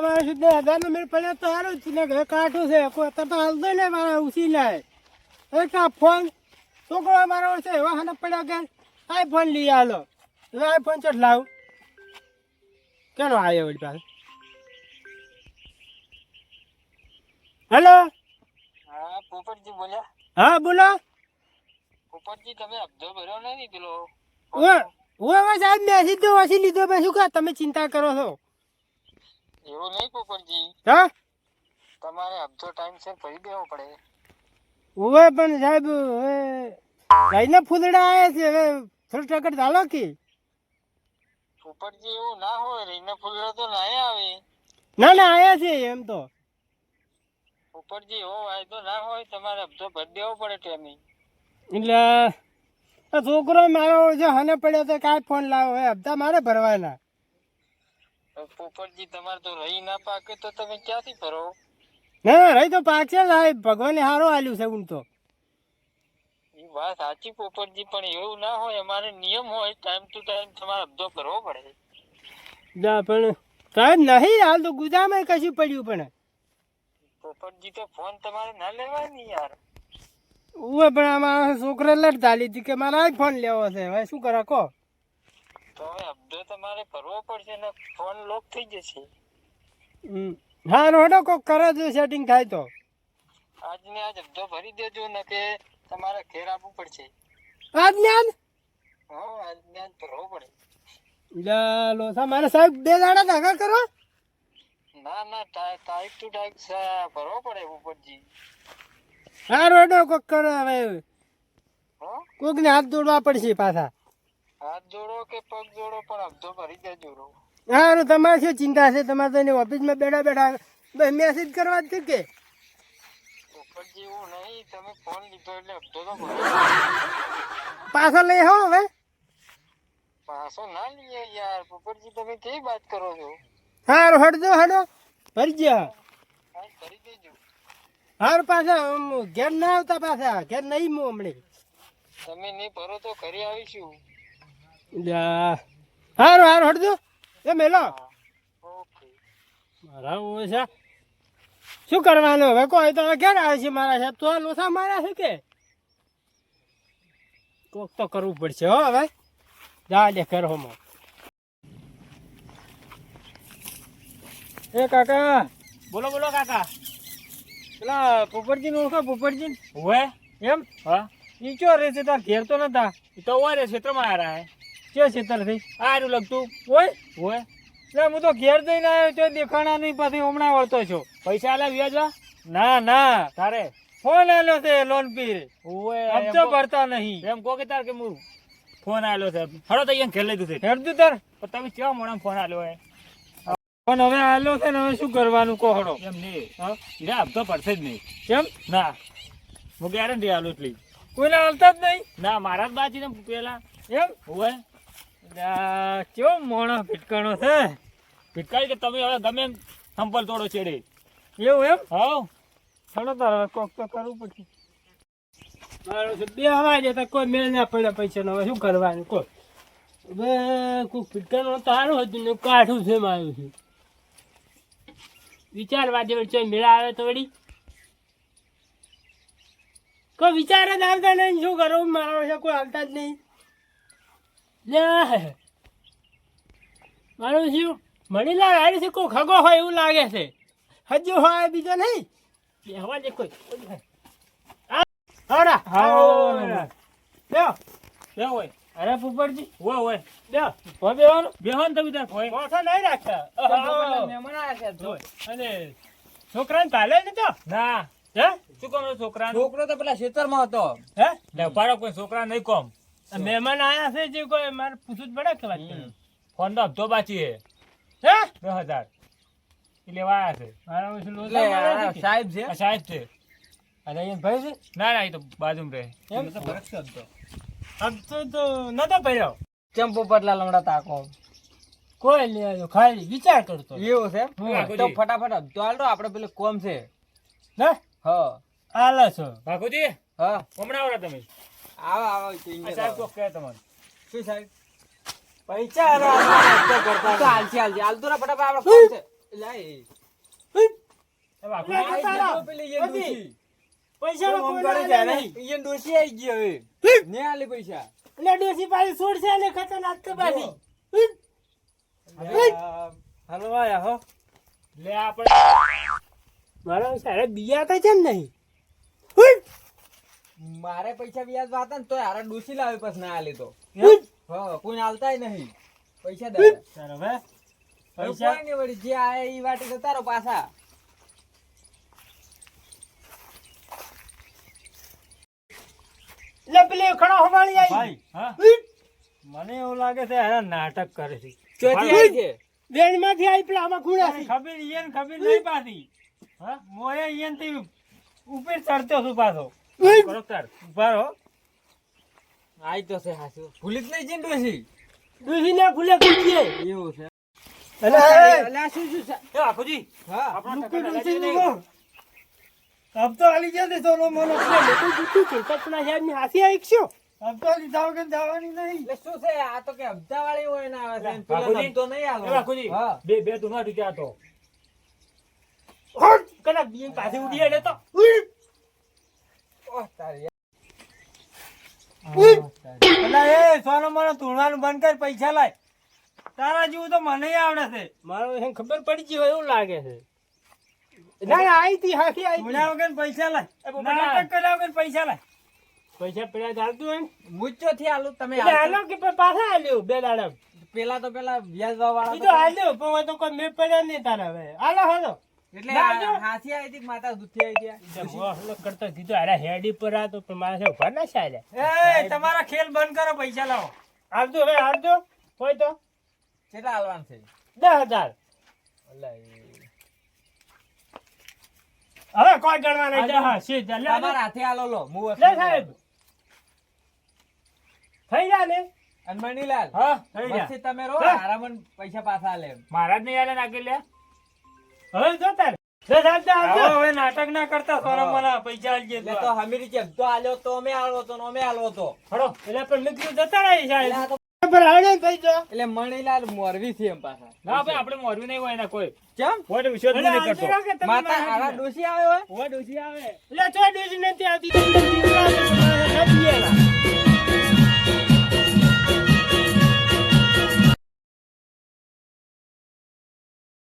તમારે સુધી હજાર નો મેળ પડ્યો તો સારું જ ને ઘરે કાઠું છે. કોઈ તો હાલતો ને મારા ઉસી લાય એ કા ફોન છોકરો મારો છે. એવા હાને પડ્યો કે આઈફોન લઈ આલો. આઈફોન ચોટ લાવ? કેનો આવ્યો વળી પાસે હેલો? હા પોપટજી બોલ્યા. હા બોલો. પોપટજી તમે અબધો ભર્યો નહીં પેલો? સાહેબ મેસેજ તો વાંચી લીધો. મેં શું કા તમે ચિંતા કરો છો? એવું નહીં પોપટજી હા? તમારે અબધો ટાઈમ છે ભરી દેવો પડે. ઓવે પણ સાહેબ હવે ભાઈને ફૂલડા આવ્યા છે હવે થોડું ટકર ચાલો કે? પોપટજી એવું ના હોય રહીને ફૂલડો તો ના આવે. ના ના આવ્યા છે એમ તો. પોપટજી એવો વાયદો ના હોય તમારે અબધો ભરી દેવો પડે ટેમી એટલે છોકરો મારો જે હને પડ્યો તો કાંઈ ફોન લાવો હવે હપ્તા મારે ભરવાના. પોપટજી તમારે તો રહી ના પાકે તો તમે ક્યાંથી ભરો ના રહી તો પાકશે સાહેબ. ભગવાને હારો આલ્યું છે હું તો. એ વાત સાચી પોપટજી પણ એવું ના હોય. અમારે નિયમ હોય ટાઈમ ટુ ટાઈમ તમારે અબધો કરવો પડે. ના પણ સાહેબ નહીં હાલ તો ગુજામાં કશું પડ્યું પણ. પોપટજી તો ફોન તમારે ના લેવાય ને યાર. ઉવે પણ આમાં છોકરા લડતા લીધી કે મારા ફોન લેવો છે. હવે શું કરો કહો? તો હવે તમારે ભરવો પડશે ને ફોન લોક થઈ જશે. હા રોડો કોક કરે જો સેટિંગ થાય તો. આજને આજ અબધો ભરી દેજો ને કે તમારે ઘેર આવવું પડશે. આજ ને આજ? હો આજ ને આજ ભરવો પડે. ચાલો મારે સાહેબ બે દાડા ધાગા કરો. ના ના ટાઈપ ટુ ટાઈપ ભરવો પડે ઉપરજી હા રોડો કોક કરો હવે. હો? કોકને હાથ દોડવા પડશે પાછા. હાથ જોડો કે પગ જોડો પણ અબધો ભરી દેજો જોડો. હા તમારે શું ચિંતા છે? તમારે તો એને ઓફિસમાં બેઠા બેઠા મેસેજ કરવા જ કે? ઉપરજી નહીં તમે ફોન લીધો એટલે અબધો તો પાછો લઈ હો હવે. પાછો ના લઈએ યાર. ઉપરજી તમે કેવી વાત કરો છો? હારું હટજો હડો ભરી ગયા ભરી દેજો હાર પાછા ઘેર ના આવતા પાછા. ઘેર નહીં હું હમણે. તમે નહીં ભરો તો ઘરે આવીશું. હારું હારું હટજો. એ મેલો. મારા ઓછા શું કરવાનું હવે? કોઈ તો ક્યારે આવે છે મારા સાહેબ. તો લોસા માર્યા છે કે? કોક તો કરવું પડશે હો હવે. જા દે ઘર હોમાં એ કાકા બોલો બોલો કાકા. પેલા પોપટજી નું ઓળખો પોપટજી હોય એમ? હા. ઈ ચો રહે છે? તાર ઘેર તો નતા. તો ઓવે રે ક્ષેત્રમાં આ રહ્યા હે. ચો છેતર થઈ? આરું લગતું. હોય હોય એટલે હું તો ઘેર જઈને આવ્યો તો દેખાણા નહીં પછી હમણાં વળતો છો. પૈસા આલા વ્યાજવા? ના ના. તારે? ફોન આલ્યો છે લોન પીર. ઓવે હપ્તો ભરતા નહીં. એમ કહો કે તાર કે હું ફોન આલ્યો છે. હળો તો અહીંયા ઘેર લીધું છે હેડતું તાર. પણ તમે કેવા મોણા ફોન આલ્યો હે પણ હવે આલ્યો છે ને હવે શું કરવાનું કહો હળો એમ નહીં હા? હબ હપ્તો પડશે જ નહીં. કેમ? ના. હું ગેરંટી આલું એટલી. કોઈને હાલતા જ નહીં? ના મારા જ બાજી ને પેલા. એમ? આ કેવો મોણો ફિટકાણો છે? ભીટકાઈ કે તમે હવે ગમે એમ સંપલ તોડો છેડે. એવું એમ? હા. ચલો તારે કોક તો કરવું પડશે. મારો બે હવા જતા કોઈ મેળ ના પડે પૈસા નો શું કરવાનું? કોઈ હવે કોઈ ફિટકાનો તારું હતું ને કાઠું છે મારું છે. વિચારવા જેવું છે મેળ આવે તો વળી. કોઈ વિચાર જ આવતા નહીં શું કરવું મારો છે કોઈ આવતા જ નહીં. લે મારું શું? મણીલાલ આવી છે કોઈ ખગો હોય એવું લાગે છે. હજુ હોય બીજો નહીં. બેહવા દે કોઈ. હોય. અરે પુપરજી ઓવે ઓવે લ્યો હો બેવાનું બેહો ને તમે તાર હોય મોઠો નહીં રાખ્યા મહેમાન આવ્યા છે અને છોકરાને કાલે ને તો? ના. હે? શું છોકરા છોકરો તો પેલા ખેતરમાં હતો. હે? લે ઉપાડો કોઈ છોકરા નહીં કોમ. મહેમાન આયા છે જે કોઈ મારે પૂછવું જ પડે કે વાત. ફોન તો હપ્તો બાકી હે? દસ હજાર. એ લેવા આયા છે. મારા? સાહેબ છે? સાહેબ છે. અરે ભાઈ છે? ના ના એ તો બાજુમાં રહે. એમ? તો ફરક છે હપ્તો હપ્તો તો નતો પડ્યો ચંપો પટલા લમડા તાકો કોઈ લે આવ્યો ખાલી વિચાર કરતો એવું છે તો ફટાફટ હપ્તો હાલ દો આપણે પેલું કોમ છે. હે? હાલો આલે છો. ભાગુજી હા. હમણાં આવરા તમે. આવો આવો સાહેબ આવો. કોક કહે તમને શું સાહેબ? પૈસા કરતા હાલશે હાલશે હાલ દો ફટાફટ આપણે છે. લાય. ગયો પૈસા કોઈ ના. ઈયન ડોશી આઈ ગઈ હવે. ને આલે પૈસા. એટલે ડોસી પાછી છોડશે અને ખતરનાક તો પાછી. ઉઈ, હલવા આયા હો? લે આપણે મારા સારા બીયા તો છે ને નહીં. મારે પૈસા વ્યાજ વાતા ને તો હારા ડુસી લાવે પછી ના આલી તો. હા? કોઈ આલતાય નહીં. પૈસા દે. સર હવે? પૈસા? કોઈ નહીં વળી જે આયા ઈ વાટી જતા રહો પાછા. એટલે પેલી ખડા હોવાળી આવી ભાઈ હા? મને એવું લાગે છે આ નાટક કરે છે. ચોથી આવી છે. વેણમાંથી આવી પેલા આમાં ખૂણાથી. ખબર ઈયન ખબર નહીં પાતી હા? મોએ ઈયનથી ઉપર ચડતો છું પાછો. ઉઈ, કરો તાર. ઊભા રહો. આઈ તો છે હાસુ ભૂલી જ નહીં છે ને ડોશી ડોશીને ફૂલે કૂદીએ. એવું છે. અલા શું શું છે? એ બાપુજી હા. આપણો ટકા. હબ તો હાલી જશે સોનો મોનો. પેલા લોકો જુઠ્ઠું છે. કલ્પના સાહેબની હાથી આવી તો લીધા વગર જવાની નહીં. એટલે શું છે? આ તો કે હપ્તા વાળી હોય ને આવે છે. પેલા બાપુજી, નહીં એ બાપુજી બે બે તું. ના રૂપિયા તો બીન પાસે ઉડી એટલે તો ઉઈ, ઓહ, તારી ઉઈ. એટલે એ સોનો મોનો તુણવાનું બંધ કર પૈસા લાય તારા જેવું તો મને આવડે છે મારો એને ખબર પડી ગઈ હોય એવું લાગે છે ના ના આવી તી હાથી આવી તી. વગર પૈસા લાય નાટક કર્યા વગર પૈસા લાય પૈસા પેલા ચાલતું હોય મુચ્ચો થી આલું તમે કે પાછા હાલ્યો બે દાડા પેલા તો પેલા વ્યાજ વાળા પણ તો કોઈ મેં પડ્યા નહીં તારા હવે હાલો હાલો એટલે ના, આ જો. હાથી આવી હતી માતા દૂધથી આવી હતી કરતો કીધું અરે હેડી પર આ તો મારા છે ઊભા ના ચાલે એ તમારા ખેલ બંધ કરો પૈસા લાવો. હવે હાલતો હોય તો. કેટલા હાલવાનું છે? દસ હજાર. હવે કોઈ ગણવા નહીં. હા છે લે. તમારા હાથે આલો લો. હું સાહેબ. થઈ જા ને? અને મણીલાલ હા થઈ ગયા. તમે રહો હા. આરામન પૈસા પાછા આલે મારા જ નહીં યાર નાખી લે. હવે જો તાર. દસ હજાર આવો હાલતો હવે નાટક ના કરતા સોનો પૈસા આલજે તો. હમીરી જેમ તો આલ્યો તો અમે આલવો તો અમે આલવો તો. હડો એટલે પણ મેં જતા રહી સાહેબ. તો- બરાબર હાલે થઈ જો એટલે મણીલાલ મોરવી છે એમ પાછા. ના ભાઈ આપણે મોરવી નહીં હોય એના કોઈ. કેમ? તો નહીં કરતો. માતા મારા આરા આવે હોય? ડોસી આવે. એટલે ડોસી નથી આવતી